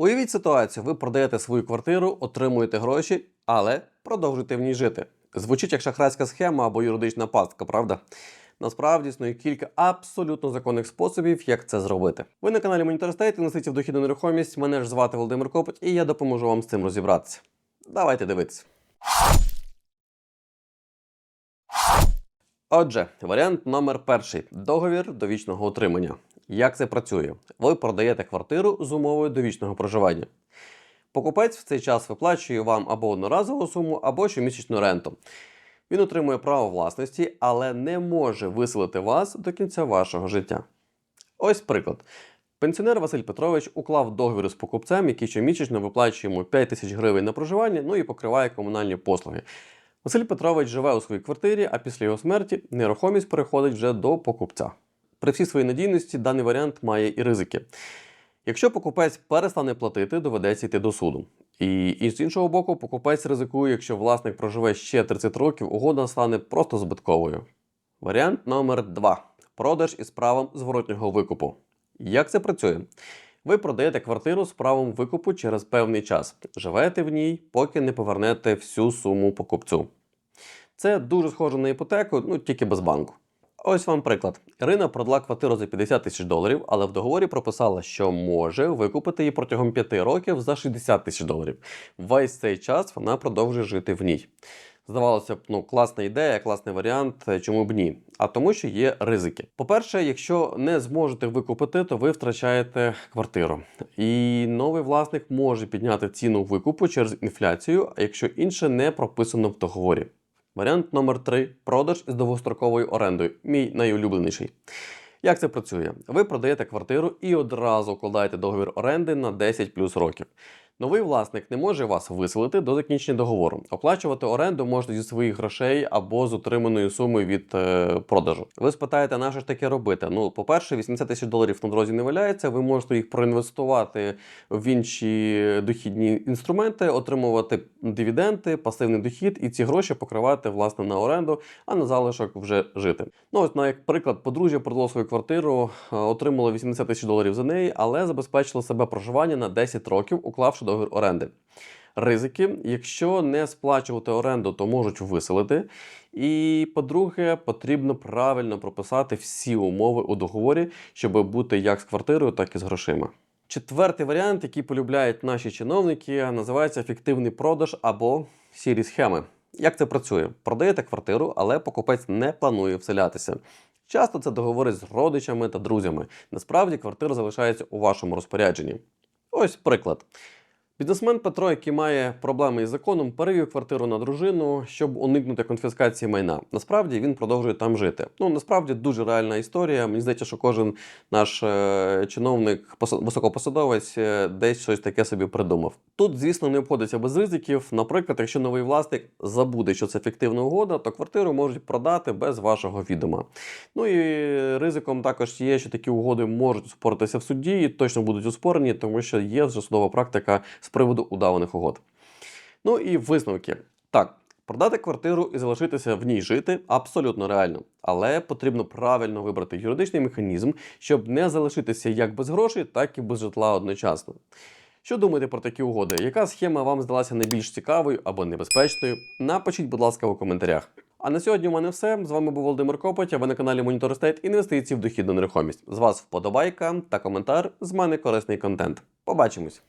Уявіть ситуацію, ви продаєте свою квартиру, отримуєте гроші, але продовжуєте в ній жити. Звучить як шахрайська схема або юридична пастка, правда? Насправді існує кілька абсолютно законних способів, як це зробити. Ви на каналі Monitor State, інвестиції в дохідну нерухомість. Мене ж звати Володимир Копоть, і я допоможу вам з цим розібратися. Давайте дивитися. Отже, варіант номер перший договір довічного утримання. Як це працює? Ви продаєте квартиру з умовою довічного проживання. Покупець в цей час виплачує вам або одноразову суму, або щомісячну ренту. Він отримує право власності, але не може виселити вас до кінця вашого життя. Ось приклад. Пенсіонер Василь Петрович уклав договір з покупцем, який щомісячно виплачує йому 5 тисяч гривень на проживання, ну і покриває комунальні послуги. Василь Петрович живе у своїй квартирі, а після його смерті нерухомість переходить вже до покупця. При всій своїй надійності даний варіант має і ризики. Якщо покупець перестане платити, доведеться йти до суду. І, і з іншого боку, покупець ризикує, якщо власник проживе ще 30 років, угода стане просто збитковою. Варіант номер 2. Продаж із правом зворотнього викупу. Як це працює? Ви продаєте квартиру з правом викупу через певний час. Живете в ній, поки не повернете всю суму покупцю. Це дуже схоже на іпотеку, ну тільки без банку. Ось вам приклад. Ірина продала квартиру за 50 тисяч доларів, але в договорі прописала, що може викупити її протягом 5 років за 60 тисяч доларів. Весь цей час вона продовжує жити в ній. Здавалося б, ну класна ідея, класний варіант, е, чому б ні? А тому, що є ризики. По-перше, якщо не зможете викупити, то ви втрачаєте квартиру. І новий власник може підняти ціну викупу через інфляцію, а якщо інше не прописано в договорі. Варіант номер 3 продаж із довгостроковою орендою. Мій найулюбленіший. Як це працює? Ви продаєте квартиру і одразу укладаєте договір оренди на 10 плюс років. Новий власник не може вас виселити до закінчення договору. Оплачувати оренду можна зі своїх грошей або з отриманої суми від е, продажу. Ви спитаєте, на що ж таке робити? Ну, по-перше, 80 тисяч доларів на дорозі не валяється. Ви можете їх проінвестувати в інші дохідні інструменти, отримувати дивіденди, пасивний дохід, і ці гроші покривати власне на оренду, а на залишок вже жити. Ну ось на як приклад, подружжя продало свою квартиру, е, отримало 80 тисяч доларів за неї, але забезпечило себе проживання на 10 років, уклавши договір оренди. Ризики, якщо не сплачувати оренду, то можуть виселити. І по-друге, потрібно правильно прописати всі умови у договорі, щоб бути як з квартирою, так і з грошима. Четвертий варіант, який полюбляють наші чиновники, називається фіктивний продаж або сірі схеми. Як це працює? Продаєте квартиру, але покупець не планує вселятися. Часто це договори з родичами та друзями. Насправді квартира залишається у вашому розпорядженні. Ось приклад. Бізнесмен Петро, який має проблеми із законом, перевів квартиру на дружину, щоб уникнути конфіскації майна. Насправді він продовжує там жити. Ну насправді дуже реальна історія. Мені здається, що кожен наш е, чиновник, посад- високопосадовець, е, десь щось таке собі придумав. Тут, звісно, не обходиться без ризиків. Наприклад, якщо новий власник забуде, що це фіктивна угода, то квартиру можуть продати без вашого відома. Ну і ризиком також є, що такі угоди можуть споритися в суді і точно будуть успорені, тому що є вже судова практика з приводу удаваних угод. Ну і висновки. Так, продати квартиру і залишитися в ній жити абсолютно реально, але потрібно правильно вибрати юридичний механізм, щоб не залишитися як без грошей, так і без житла одночасно. Що думаєте про такі угоди? Яка схема вам здалася найбільш цікавою або небезпечною? Напишіть, будь ласка, у коментарях. А на сьогодні у мене все. З вами був Володимир Копоть, а ви на каналі Monitor Estate інвестиції в дохідну нерухомість. З вас вподобайка та коментар. З мене корисний контент. Побачимось!